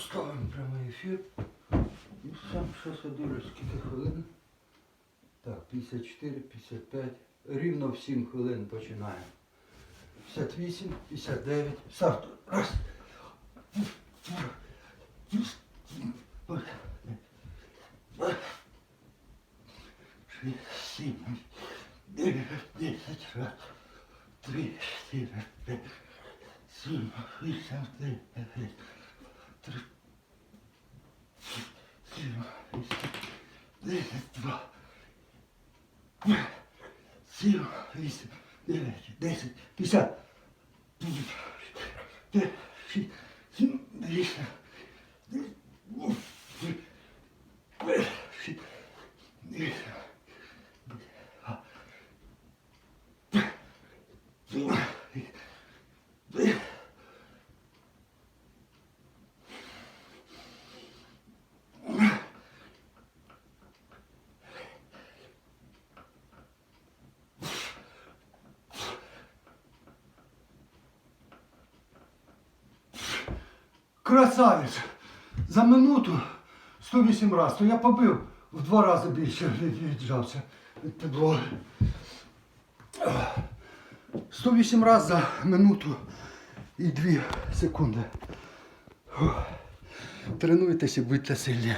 ставимо прямий ефір. І сам щось я скільки хвилин. Так, 54, 55. Рівно в 7 хвилин починаємо. 58, 59. Старт. Раз. Шість, сім, дев'ять, десять, раз, три, чотири, п'ять, сім, вісім, дев'ять, дев'ять, два, сім, вісім, дев'ять, десять, п'ятдесят, сім, вісім, вісім, Красавець! За минуту 108 разів, то я побив в два рази більше віджався від підлоги. 108 разів за минуту і 2 секунди. Тренуйтесь і будьте сильні.